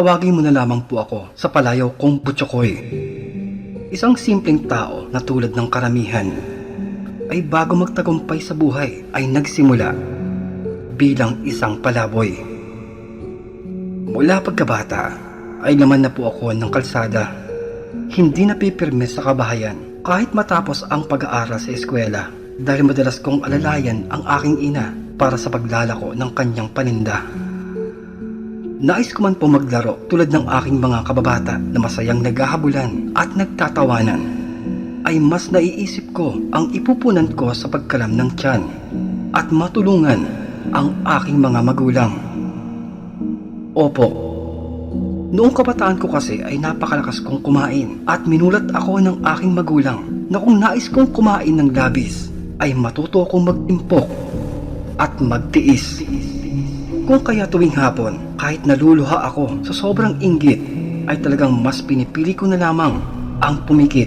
tawagin mo na lamang po ako sa palayaw kong Butchokoy. Isang simpleng tao na tulad ng karamihan ay bago magtagumpay sa buhay ay nagsimula bilang isang palaboy. Mula pagkabata ay laman na po ako ng kalsada. Hindi napipirme sa kabahayan kahit matapos ang pag-aaral sa eskwela dahil madalas kong alalayan ang aking ina para sa paglalako ng kanyang paninda. Nais ko man po maglaro tulad ng aking mga kababata na masayang naghahabulan at nagtatawanan ay mas naiisip ko ang ipupunan ko sa pagkalam ng tiyan at matulungan ang aking mga magulang. Opo, noong kabataan ko kasi ay napakalakas kong kumain at minulat ako ng aking magulang na kung nais kong kumain ng labis ay matuto akong magtimpok at magtiis. Kung kaya tuwing hapon, kahit naluluha ako sa sobrang inggit, ay talagang mas pinipili ko na lamang ang pumikit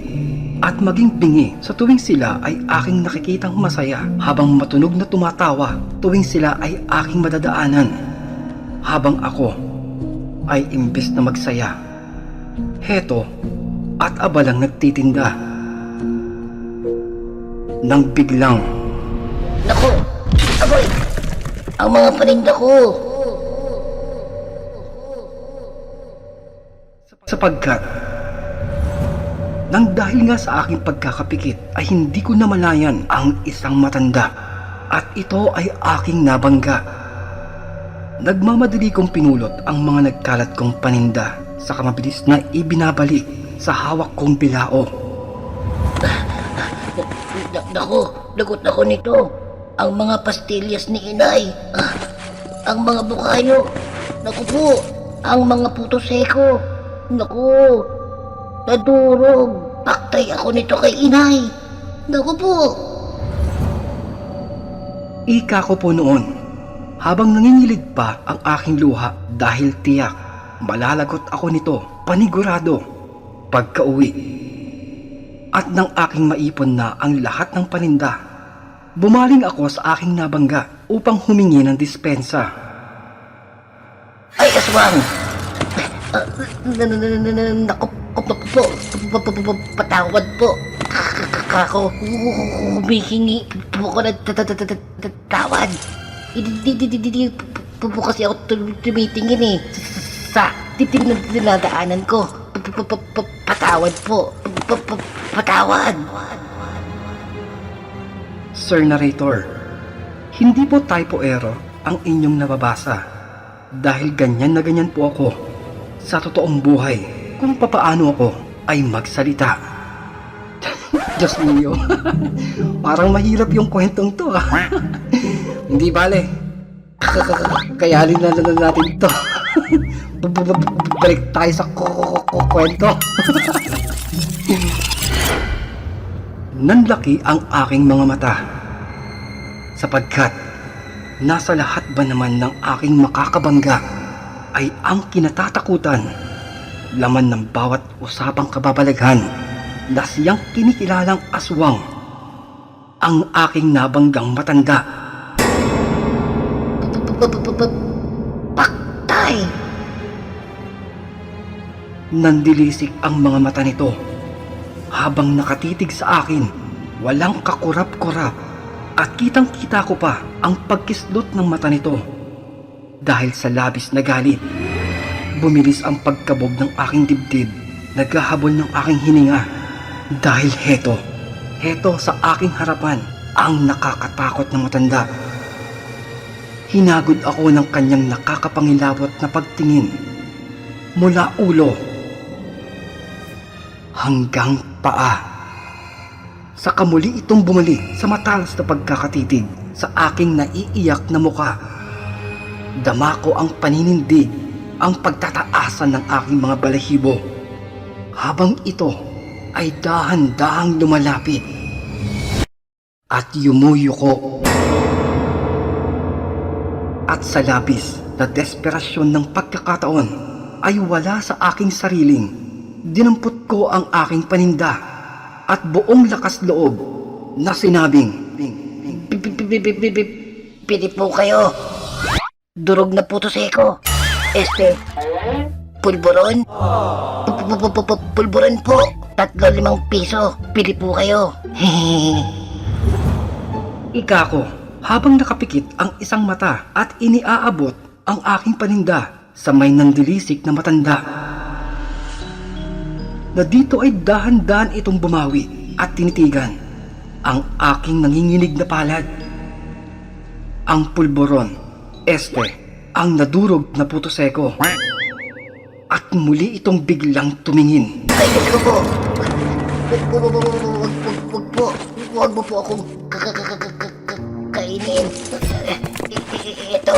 at maging bingi sa tuwing sila ay aking nakikitang masaya habang matunog na tumatawa tuwing sila ay aking madadaanan habang ako ay imbes na magsaya. Heto at abalang nagtitinda. Nang biglang Naku! Ang mga paninda ko! sapagkat nang dahil nga sa aking pagkakapikit ay hindi ko namalayan ang isang matanda at ito ay aking nabangga. Nagmamadali kong pinulot ang mga nagkalat kong paninda sa kamabilis na ibinabalik sa hawak kong bilao. Na- Naku! Lagot ako nito! Ang mga pastillas ni inay! Ah, ang mga bukayo! Naku po! Ang mga puto seko! Naku! Nadurog! Paktay ako nito kay inay! Naku po! Ika ko po noon habang nangingilig pa ang aking luha dahil tiyak malalagot ako nito panigurado pagka-uwi. At nang aking maipon na ang lahat ng paninda, bumaling ako sa aking nabangga upang humingi ng dispensa. Ay, aswang! Na- na- na- na- na- Naku po, patawad po. Ako, humihingi po ko ng ta- ta- ta- ta- ta- tawad. Hindi, po po kasi ako tum- tumitingin eh. Sa titig na dinadaanan ko. Pa- pa- pa- pa- Patawad po. Pa- pa- Patawad. Sir Narrator, hindi po typo error ang inyong nababasa dahil ganyan na ganyan po ako sa totoong buhay kung papaano ako ay magsalita. Diyos niyo, parang mahirap yung kwentong to ah. hindi bale, kayanin na lang natin to. Balik tayo sa kwento. Nanlaki ang aking mga mata sapagkat nasa lahat ba naman ng aking makakabangga ay ang kinatatakutan laman ng bawat usapang kababalaghan na siyang kinikilalang aswang ang aking nabanggang matanda Pa- pa- pa- pa- Paktay. Nandilisik ang mga mata nito habang nakatitig sa akin, walang kakurap-kurap at kitang-kita ko pa ang pagkislot ng mata nito. Dahil sa labis na galit, bumilis ang pagkabog ng aking dibdib, naghahabol ng aking hininga. Dahil heto, heto sa aking harapan ang nakakatakot na matanda. Hinagod ako ng kanyang nakakapangilabot na pagtingin mula ulo hanggang paa. Sa kamuli itong bumalik sa matalas na pagkakatitig sa aking naiiyak na muka. Dama ko ang paninindig, ang pagtataasan ng aking mga balahibo. Habang ito ay dahan-dahang lumalapit. At yumuyuko. At sa labis na desperasyon ng pagkakataon ay wala sa aking sariling dinampot ko ang aking paninda at buong lakas loob na sinabing Pili po kayo. Durog na puto seko. Este, Pulburon? Pu- pu- pu- pu- pu- Pulburon po. Tatlo limang piso. Pili po kayo. Ika ko, habang nakapikit ang isang mata at iniaabot ang aking paninda sa may nandilisik na matanda. Na dito ay dahan-dahan itong bumawi at tinitigan ang aking nanginginig na palad. Ang pulboron, este, ang nadurog na puto seko. At muli itong biglang tumingin. Ay, ko po. Wag po, wag, wag, wag, wag, wag, wag po. Wag mo po akong ka- ka- ka- ka- ka- ka- kainin. Ito,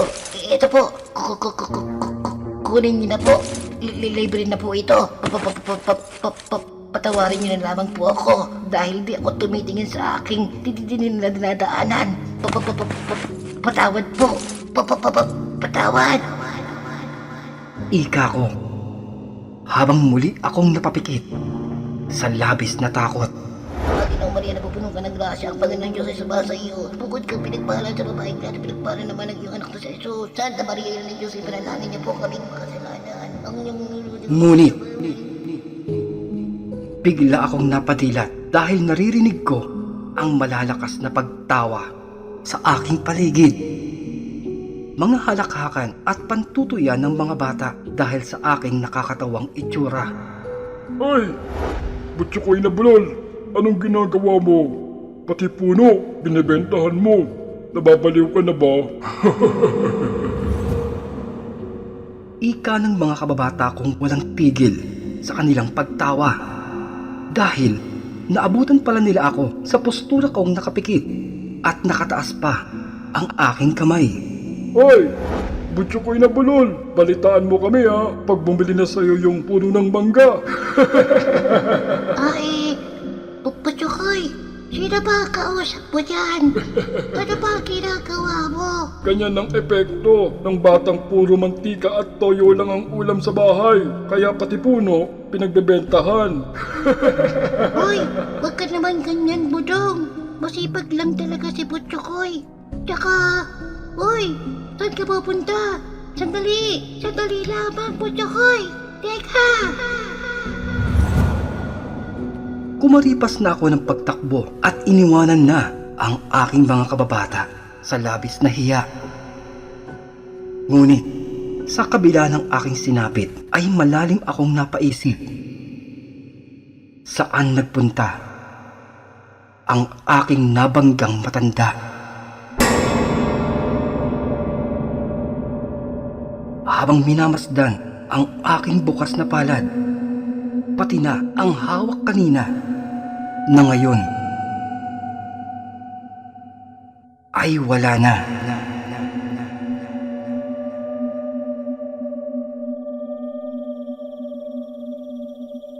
ito po. Ku- ku- ku- ku- ku- Kunin niyo na po. Li- li- Libre na po ito. Pa- pa- pa- pa- pa- pa- pa- Patawarin niyo na lamang po ako dahil di ako tumitingin sa aking dinadaanan. Pa- pa- pa- pa- pa- Patawad po. Pa- pa- pa- pa- Patawad. Ika ko. Habang muli akong napapikit sa labis na takot. Panginoong Maria, napupuno ka ng grasya. Ang Panginoon Diyos ay sumasa iyo. Bukod kang pinagpahalan sa babaeng lahat, pinagpahalan naman ang iyong anak na si Jesus. Santa Maria, ina ng Diyos, ipanalangin niyo po kaming makasalanan. Ngunit, bigla akong napadilat dahil naririnig ko ang malalakas na pagtawa sa aking paligid. Mga halakhakan at pantutuyan ng mga bata dahil sa aking nakakatawang itsura. Ay! Butso ko'y nabulol! Anong ginagawa mo? Pati puno, binibentahan mo. Nababaliw ka na ba? Ika ng mga kababata kong walang tigil sa kanilang pagtawa. Dahil naabutan pala nila ako sa postura kong nakapikit at nakataas pa ang aking kamay. Ay! Butso ko'y nabulol! Balitaan mo kami ha, pag bumili na sa'yo yung puno ng mangga. Ay, sino ba kausap mo dyan? Ano ba ginagawa mo? Ganyan ang epekto ng batang puro mantika at toyo lang ang ulam sa bahay. Kaya pati puno, pinagbebentahan. Hoy, wag ka naman ganyan, Budong. Masipag lang talaga si Butsukoy. Tsaka, hoy, saan ka pupunta? Sandali, sandali lamang, Butsukoy. Teka! Kumaripas na ako ng pagtakbo at iniwanan na ang aking mga kababata sa labis na hiya. Ngunit, sa kabila ng aking sinapit ay malalim akong napaisip. Saan nagpunta ang aking nabanggang matanda? Habang minamasdan ang aking bukas na palad, pati na ang hawak kanina na ngayon ay wala na.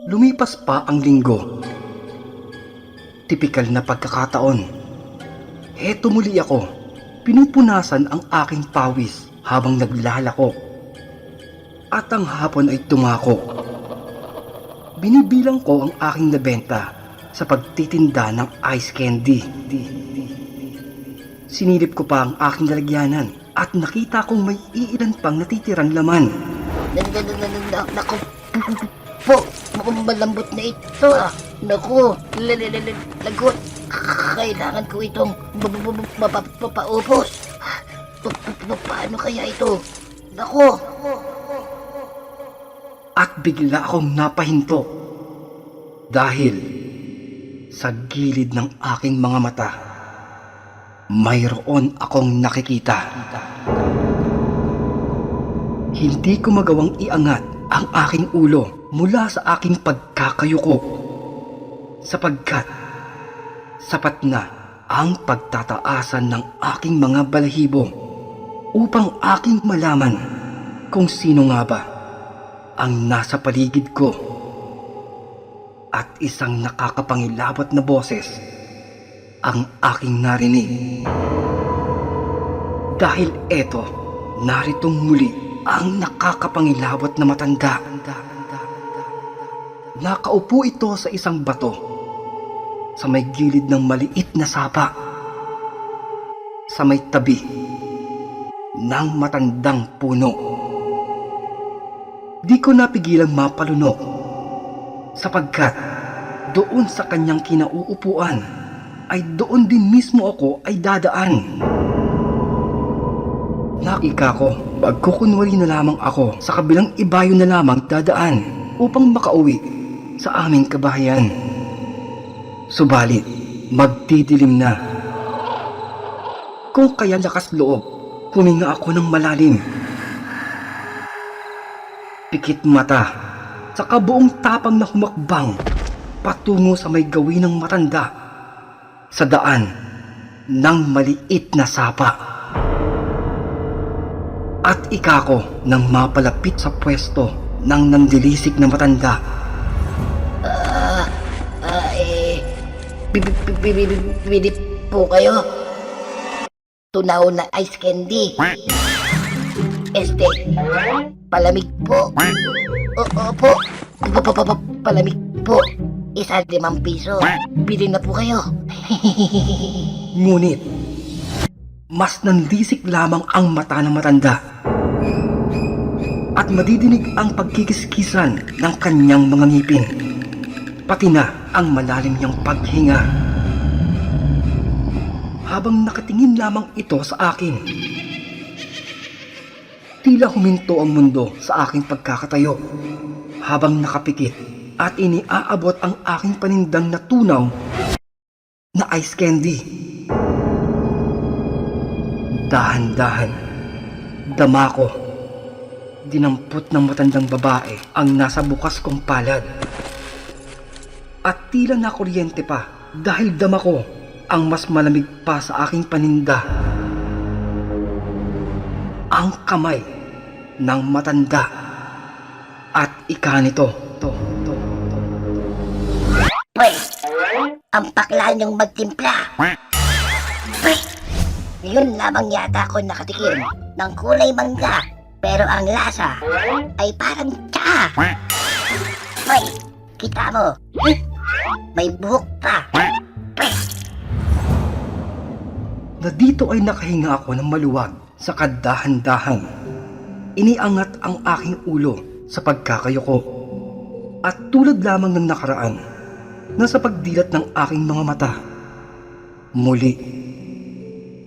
Lumipas pa ang linggo. Tipikal na pagkakataon. Heto muli ako. Pinupunasan ang aking pawis habang naglalako. At ang hapon ay tumako. Binibilang ko ang aking nabenta sa pagtitinda ng ice candy. Sinilip ko pa ang aking lalagyanan at nakita kong may iilan pang natitirang laman. Naku, po, malambot na ito ah. Naku, lagot. Kailangan ko itong mapapaupos. Paano kaya ito? Naku, At bigla akong napahinto. Dahil sa gilid ng aking mga mata, mayroon akong nakikita. Hindi ko magawang iangat ang aking ulo mula sa aking pagkakayuko. Sapagkat sapat na ang pagtataasan ng aking mga balahibo upang aking malaman kung sino nga ba ang nasa paligid ko. At isang nakakapangilabot na boses ang aking narinig. Dahil eto, naritong muli ang nakakapangilabot na matanda. Nakaupo ito sa isang bato sa may gilid ng maliit na sapa sa may tabi ng matandang puno. Di ko napigilang mapalunok sapagkat doon sa kanyang kinauupuan ay doon din mismo ako ay dadaan. Nakika ko, pagkukunwari na lamang ako sa kabilang ibayo na lamang dadaan upang makauwi sa aming kabahayan. Subalit, magdidilim na. Kung kaya lakas loob, huminga ako ng malalim. Pikit mata, sa kabuong tapang na humakbang patungo sa may gawin ng matanda sa daan ng maliit na sapa. At ikako nang mapalapit sa pwesto ng nandilisik na matanda. Ah, eh, bibi- bibi- bibi- bili po kayo. Tunaw na ice candy. Este, palamig po. Opo, Pa- pa- pa- pa- palamig po. Isa limang piso. Bili na po kayo. Ngunit, mas nanlisik lamang ang mata ng matanda. At madidinig ang pagkikiskisan ng kanyang mga ngipin. Pati na ang malalim niyang paghinga. Habang nakatingin lamang ito sa akin. Tila huminto ang mundo sa aking pagkakatayo. Habang nakapikit at iniaabot ang aking panindang na tunaw na ice candy. Dahan-dahan, dama ko. Dinampot ng matandang babae ang nasa bukas kong palad. At tila nakuryente pa dahil dama ko ang mas malamig pa sa aking paninda. Ang kamay ng matanda. At ika nito, to, to, to. Pre, ang pakla niyong magtimpla. Pre, yun lamang yata ako nakatikim ng kulay mangga. Pero ang lasa ay parang tsa. Pre, kita mo. May buhok pa. Pre, na dito ay nakahinga ako ng maluwag sa kadahan-dahan. Iniangat ang aking ulo sa pagkakayoko. At tulad lamang ng nakaraan na sa pagdilat ng aking mga mata, muli,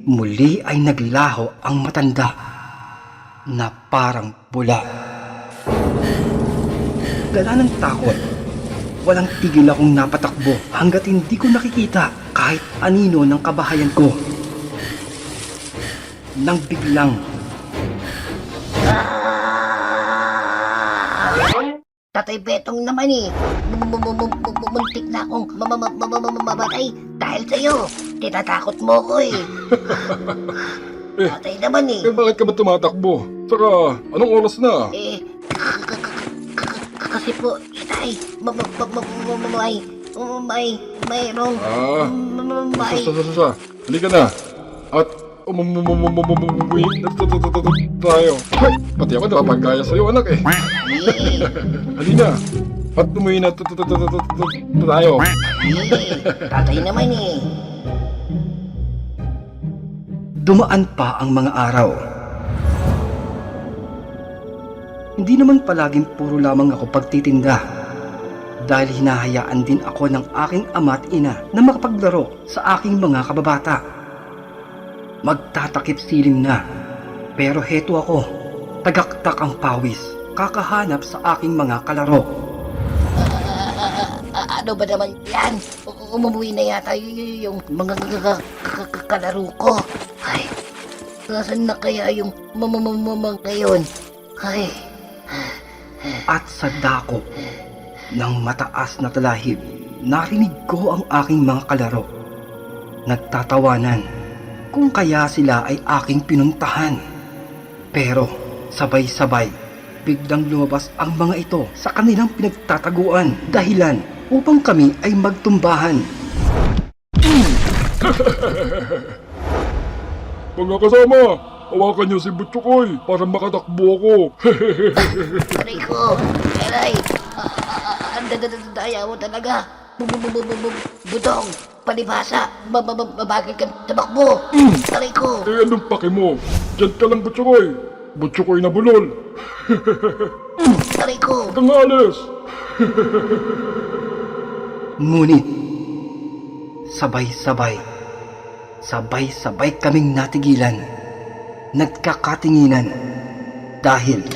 muli ay naglaho ang matanda na parang bula. Dala ng takot, walang tigil akong napatakbo hanggat hindi ko nakikita kahit anino ng kabahayan ko nang biglang Tatay Betong naman eh. Muntik na akong mama- mama- mama- mama- mamatay dahil sa'yo. Tinatakot mo ko eh. Tatay naman eh. Eh bakit ka ba tumatakbo? Saka, anong oras na? Eh, kasi po, tay, ma- ma- ma- ma- ma- ma- may, may, mayroong, ma- ma- may, sa, sa, sa, sa. Halika na. At, umumuwi tayo. Ay, pati ako napapagkaya sa'yo, anak eh. Halina. At umuwi na tayo. tatay naman eh. dumaan pa ang mga araw. Hindi naman palaging puro lamang ako pagtitinda. Dahil hinahayaan din ako ng aking ama at ina na makapaglaro sa aking mga kababata. Magtatakip siling na. Pero heto ako, tagaktak ang pawis, kakahanap sa aking mga kalaro. Ano ba naman yan? Umuwi na yata yung mga kalaro ko. Ay, nasan na kaya yung mamamamamang ngayon? Ay, At sa dako ng mataas na talahib, narinig ko ang aking mga kalaro. Nagtatawanan kung kaya sila ay aking pinuntahan. Pero sabay-sabay, biglang lumabas ang mga ito sa kanilang pinagtataguan dahilan upang kami ay magtumbahan. Mga kasama, hawakan niyo si Butchukoy para makatakbo ako. aray ko, aray, Ah, ah, ah, ang dadadadaya mo talaga. Bu- palibhasa. Bababagay ka tabakbo. Mm. Taray ko. Eh, anong pake mo? Diyan ka lang, Butsukoy. Butsukoy na bulol. mm. Taray ko. Tangalis. Ngunit, sabay-sabay, sabay-sabay kaming natigilan, nagkakatinginan, dahil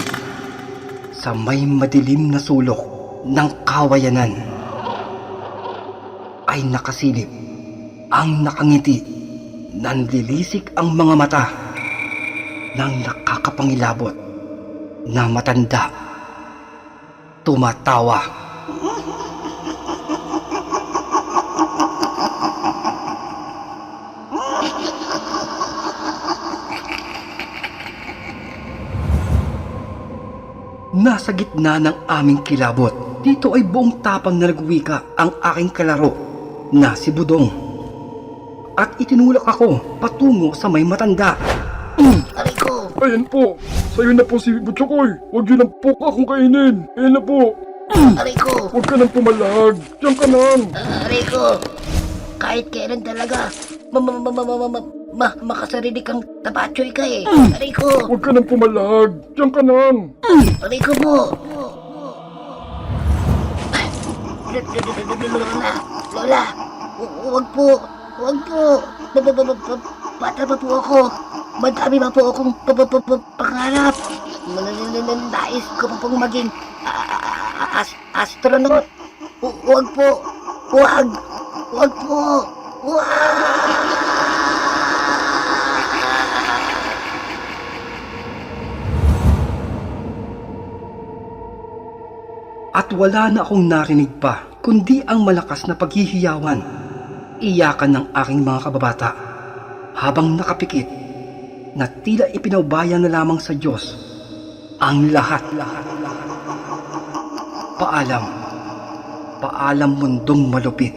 sa may madilim na sulok ng kawayanan ay nakasilip ang nakangiti, nanlilisik ang mga mata ng nakakapangilabot na matanda. Tumatawa. Nasa gitna ng aming kilabot. Dito ay buong tapang na nagwika ang aking kalaro na si Budong. At itinulak ako patungo sa may matanda. Aray ko! Ayan po! Sa'yo na po si Butchokoy! Huwag yun ang puka akong kainin! Ayan na po! Aray ko! Huwag ka nang pumalag! Diyan ka nang! Aray ko! Kahit kailan talaga, ma ma ma ma ma ma ma ma makasarili kang tapachoy ka eh. Aray ko! Huwag ka nang pumalag! Diyan ka nang! Aray ko po! Lola! Lola! hu- Huwag po! Huwag po! Ba- ba- ba- ba- ba- Bata pa po ako! Madami pa po akong pa- pa- pa- pa- pangarap! Nais ko pa pong maging astronaut! Hu- Huwag po! Huwag! Huwag po! Huwag! At wala na akong narinig pa, kundi ang malakas na paghihiyawan. Iyakan ng aking mga kababata habang nakapikit na tila ipinaubayan na lamang sa Diyos ang lahat-lahat. Paalam. Paalam mundong malupit.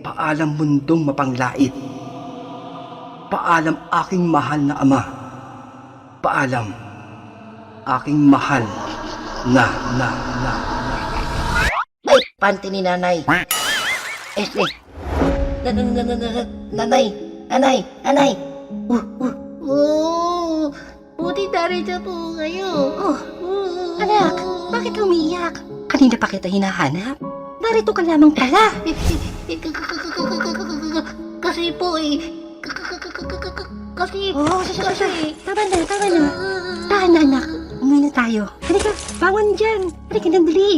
Paalam mundong mapanglait. Paalam aking mahal na ama. Paalam aking mahal na na na Ay, panty ni nanay. Este. Na, na, na, na, na, nanay, nanay, nanay. Uh, uh, oh, buti narito po kayo. Oh, oh, Anak, bakit umiiyak? Kanina pa kita hinahanap. Narito ka lamang pala. Kasi po eh, kasi, Oh, sasa. Tama na, tama na. Tahan na, anak. Umuwi na tayo. Halika, bangon dyan. Halika na, dali.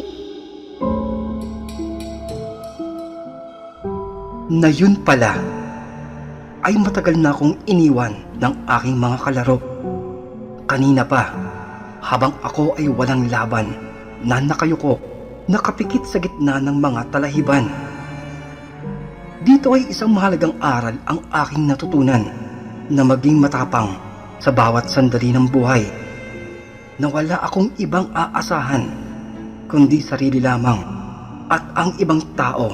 na yun pala ay matagal na akong iniwan ng aking mga kalaro. Kanina pa, habang ako ay walang laban, na nakayuko, nakapikit sa gitna ng mga talahiban. Dito ay isang mahalagang aral ang aking natutunan na maging matapang sa bawat sandali ng buhay. Na wala akong ibang aasahan, kundi sarili lamang at ang ibang tao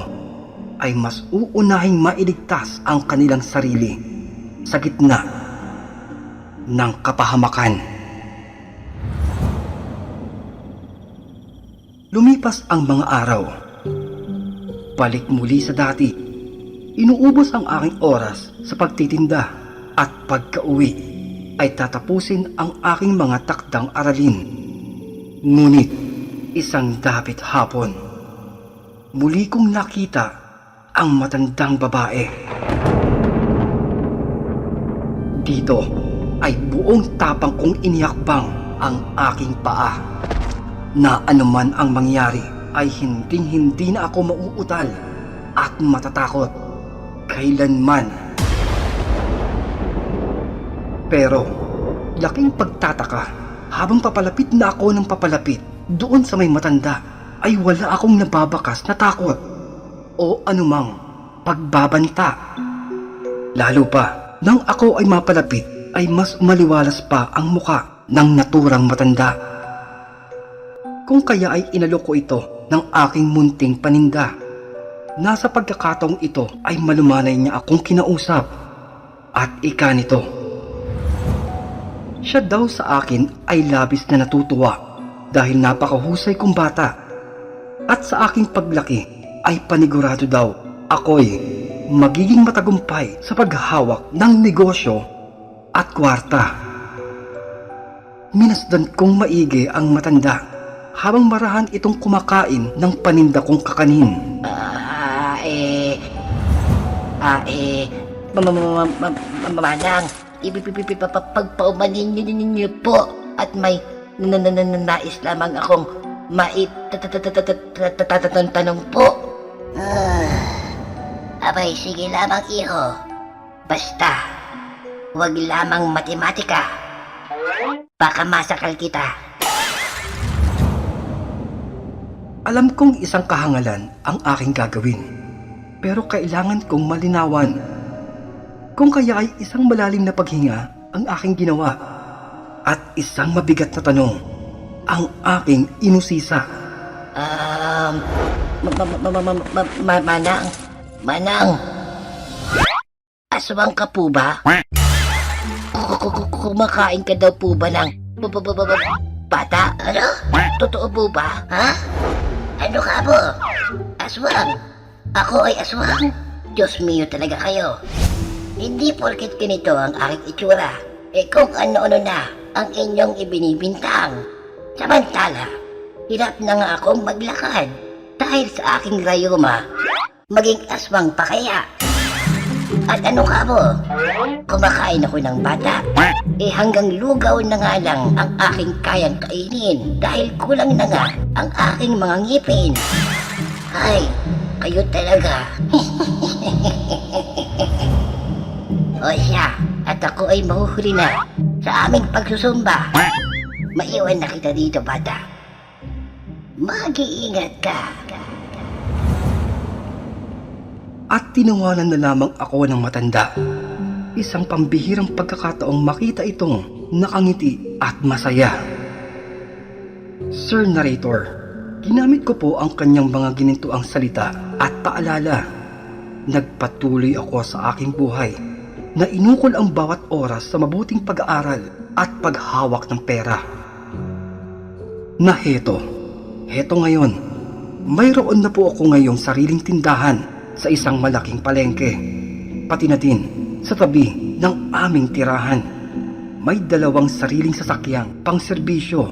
ay mas uunahing mailigtas ang kanilang sarili sa gitna ng kapahamakan. Lumipas ang mga araw. Balik muli sa dati. Inuubos ang aking oras sa pagtitinda at pagka-uwi ay tatapusin ang aking mga takdang aralin. Ngunit isang dapit hapon, muli kong nakita ang matandang babae. Dito ay buong tapang kong inihakbang ang aking paa. Na anuman ang mangyari ay hinding hindi na ako mauutal at matatakot kailanman. Pero laking pagtataka habang papalapit na ako ng papalapit doon sa may matanda ay wala akong nababakas na takot o anumang pagbabanta. Lalo pa, nang ako ay mapalapit, ay mas maliwalas pa ang muka ng naturang matanda. Kung kaya ay inalok ko ito ng aking munting paninda. Nasa pagkakataong ito ay malumanay niya akong kinausap. At ika nito. Siya daw sa akin ay labis na natutuwa dahil napakahusay kong bata. At sa aking paglaki ay panigurado daw ako'y magiging matagumpay sa paghahawak ng negosyo at kwarta. Minasdan kong maigi ang matanda habang marahan itong kumakain ng paninda kong kakanin. Ah, eh... Ah, eh... ma- ipagpaumanin niyo po at may na- na- na- na- nais lamang akong maitatanong po. Abay, sige lamang iho. Basta, huwag lamang matematika. Baka masakal kita. Alam kong isang kahangalan ang aking gagawin. Pero kailangan kong malinawan. Kung kaya ay isang malalim na paghinga ang aking ginawa. At isang mabigat na tanong ang aking inusisa. Um, ma- ma- ma- ma- ma- ma- ma- manang, manang, aswang ka po ba? Ku- ku- ku- Kumakain ka daw po ba ng bata? Ano? Totoo po ba? Ha? Ano ka po? Aswang? Ako ay aswang? Diyos mio talaga kayo. Hindi porket ganito ang aking itsura. Eh kung ano-ano na ang inyong ibinibintang. Samantala, hirap na nga akong maglakad dahil sa aking rayuma. Maging aswang pa kaya. At ano ka mo? Kumakain ako ng bata. Eh hanggang lugaw na nga lang ang aking kayang kainin dahil kulang na nga ang aking mga ngipin. Ay, kayo talaga. o siya, at ako ay mahuhuli na sa aming pagsusumba. Maiwan na kita dito, bata. Mag-iingat ka. At tinawanan na lamang ako ng matanda. Isang pambihirang pagkakataong makita itong nakangiti at masaya. Sir Narrator, ginamit ko po ang kanyang mga ginintuang salita at paalala. Nagpatuloy ako sa aking buhay na inukol ang bawat oras sa mabuting pag-aaral at paghawak ng pera. Na heto, heto ngayon, mayroon na po ako ngayong sariling tindahan sa isang malaking palengke. Pati na din sa tabi ng aming tirahan. May dalawang sariling sasakyang pang serbisyo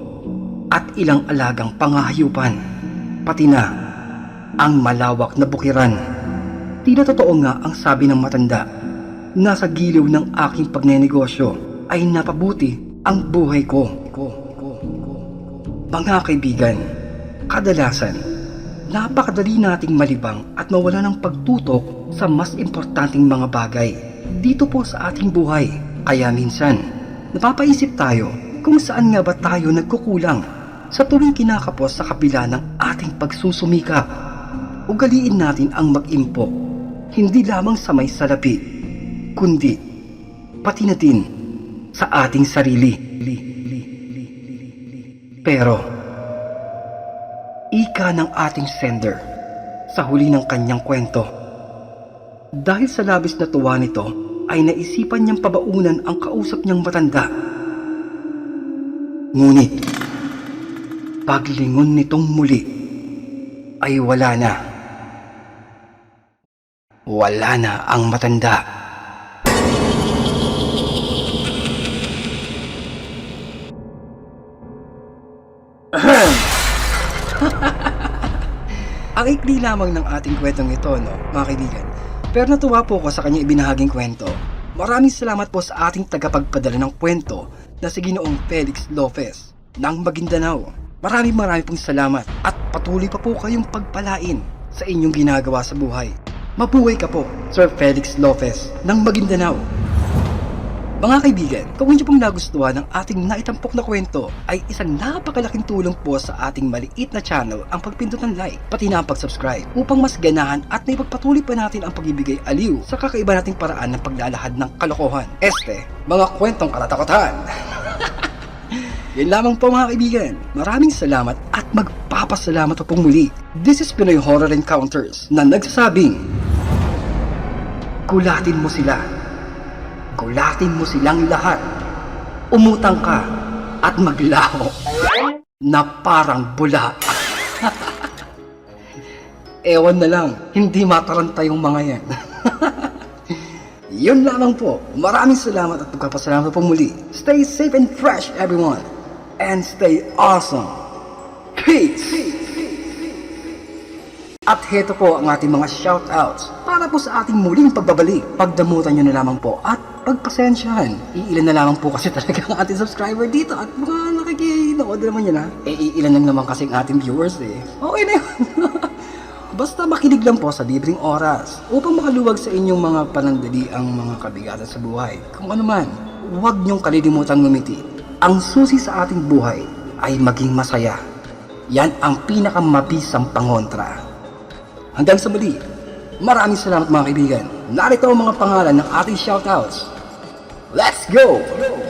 at ilang alagang pangahayupan. Pati na ang malawak na bukiran. Tila totoo nga ang sabi ng matanda. Nasa giliw ng aking pagnenegosyo ay napabuti ang buhay ko. Mga kaibigan, kadalasan, napakadali nating malibang at mawala ng pagtutok sa mas importanteng mga bagay dito po sa ating buhay. Kaya minsan, napapaisip tayo kung saan nga ba tayo nagkukulang sa tuwing kinakapos sa kabila ng ating pagsusumikap. Ugaliin natin ang mag-impo, hindi lamang sa may salapi, kundi pati na sa ating sarili. Pero, ika ng ating sender sa huli ng kanyang kwento. Dahil sa labis na tuwa nito, ay naisipan niyang pabaunan ang kausap niyang matanda. Ngunit, paglingon nitong muli, ay wala na. Wala na ang matanda. Ang ikli lamang ng ating kwentong ito, no, mga kaibigan. Pero natuwa po ako sa kanyang ibinahaging kwento. Maraming salamat po sa ating tagapagpadala ng kwento na si Ginoong Felix Lopez ng Maguindanao. Maraming maraming pong salamat at patuloy pa po kayong pagpalain sa inyong ginagawa sa buhay. Mabuhay ka po, Sir Felix Lopez ng Maguindanao. Mga kaibigan, kung hindi pong nagustuhan ng ating naitampok na kwento ay isang napakalaking tulong po sa ating maliit na channel ang pagpindot ng like pati na ang pag-subscribe upang mas ganahan at naipagpatuloy pa natin ang pagibigay aliw sa kakaiba nating paraan ng paglalahad ng kalokohan. Este, mga kwentong katatakutan. Yan lamang po mga kaibigan. Maraming salamat at magpapasalamat po muli. This is Pinoy Horror Encounters na nagsasabing Gulatin mo sila. Gulatin mo silang lahat. Umutang ka at maglaho na parang bula. Ewan na lang, hindi mataranta yung mga yan. Yun lamang po. Maraming salamat at magpapasalamat po muli. Stay safe and fresh everyone. And stay awesome. Peace! At heto po ang ating mga shoutouts para po sa ating muling pagbabalik. Pagdamutan nyo na lamang po at pagpasensyahan. Iilan na lamang po kasi talaga ang ating subscriber dito at mga nakikinood naman yan ha. Eh, iilan lang naman kasi ang ating viewers eh. Okay na yun. Basta makinig lang po sa libreng oras upang makaluwag sa inyong mga panandali ang mga kabigatan sa buhay. Kung ano man, huwag niyong kalilimutan ngumiti. Ang susi sa ating buhay ay maging masaya. Yan ang pinakamabisang pangontra. Hanggang sa muli, maraming salamat mga kaibigan. Narito ang mga pangalan ng ating shoutouts. Let's go!